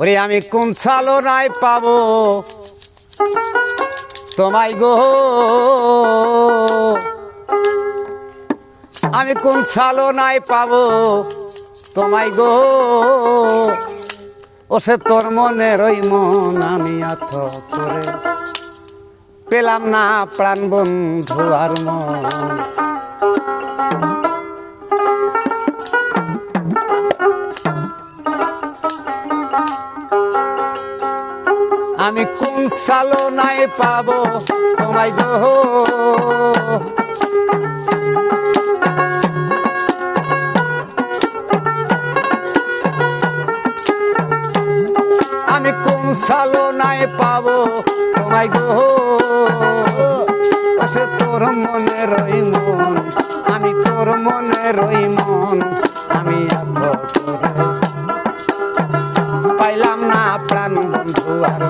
ওরে আমি কোন সালো নাই পাবো? তোমায় গো। আমি কোন সালো নাই পাবো? তোমায় গো। ও সে তোর মনের ওই মন আমি আথ করে পেলাম না প্রাণ বন্ধু আর মন। আমি কোন নাই পাবো? তোমায় গো। আমি কোন নাই পাবো? তোমায় গো। সে তোর মনে রই মন, আমি তোর মনে রই মন, আমি পাইলাম না প্রাণ বন্ধু আর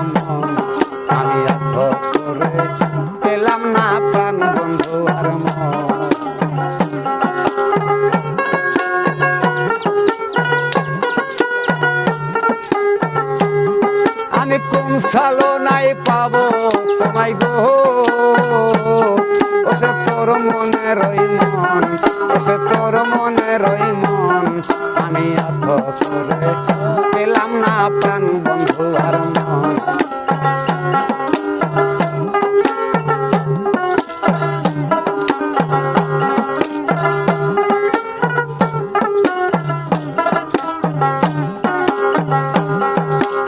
তোমায় গো। ও সে তোর মনে রই মন ও সে তোর মনে রই মন। আমি পেলাম না প্রাণ বন্ধু আর মন।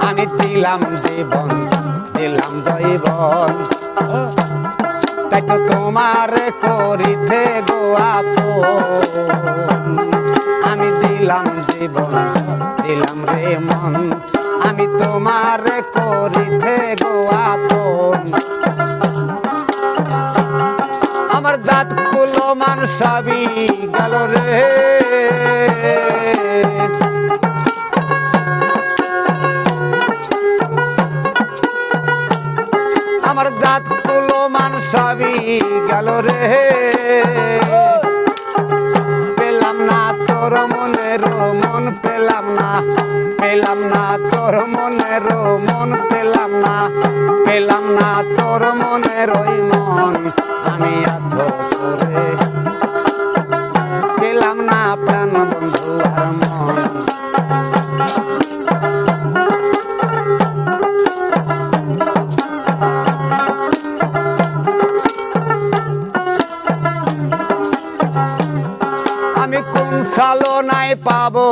আমি দিলাম জীবন দিলাম দৈবন তাই তো তোমার করিতে গোয়াপ আমি দিলাম জীবন, দিলাম রে মন। আমি তোমার করিতে গোয়াপ আমার দাঁত কুলো মান সবই গেল রে। আমার জাত কুলো মান সবই গেল রে। পেলাম না তোর মনের মন, পেলাম না পেলাম না তোর মনের মন, পেলাম না পেলাম না তোর মনের মন, আমি পেলাম না প্রাণ বন্ধু আর মন। সালো নাই পাবো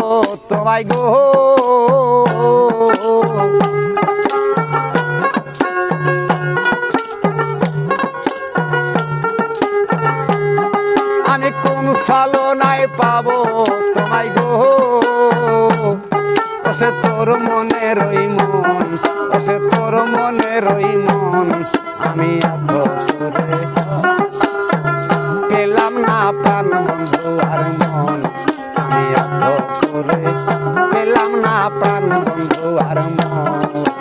তোমায় গো। আমি কোন সালো নাই পাবো তোমায় গো। সে তোর মনে রই মন সে তোর মনে রই মন আমি এত পেলাম না প্রাণ বন্ধু আর মন।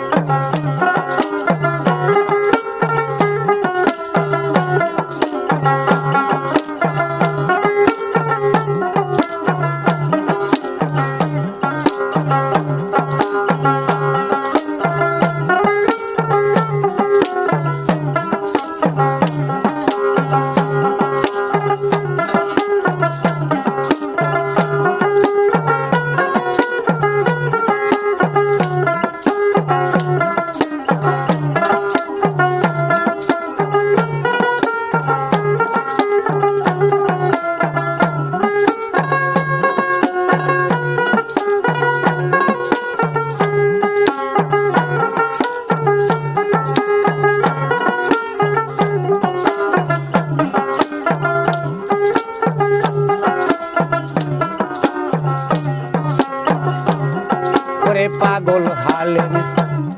পাগল হালে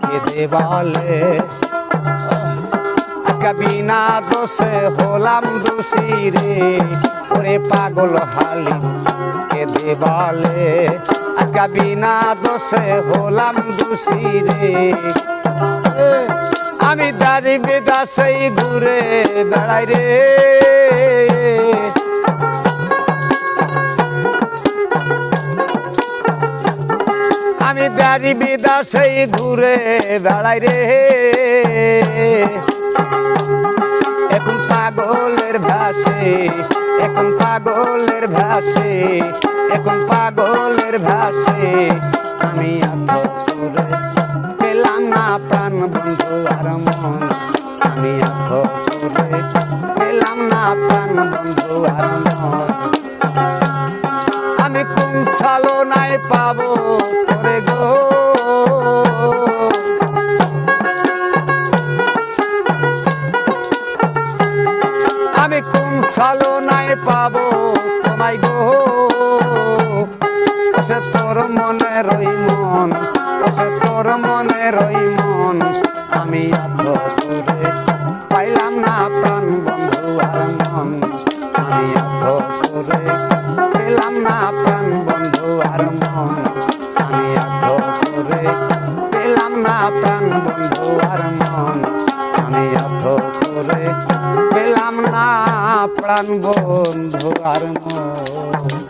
কেঁদে বলে। বিনা দোষে হলাম দোষী রে, ওরে পাগল হালি কেঁদে বলে। আজকা বিনা দোষে হলাম দোষী রে। আমি দাড়ি বেদা সেই ঘুরে বেড়াই রে। দেশারি বিদাসেই ঘুরে বেড়াই রে। এখন পাগলের ভাসে, এখন পাগলের ভাসে, এখন পাগলের ভাসে। আমি আত পেলাম না প্রাণ বন্ধু আর মন। আমি আত পেলাম না প্রাণ বন্ধু আর মন। নাই পাবো তোরে গো। আমি কোন সালো নাই পাবো তোমায় গো। না প্রাণ বন্ধু আর মন। আমি এত করে পেলাম না প্রাণ বন্ধু আর মন।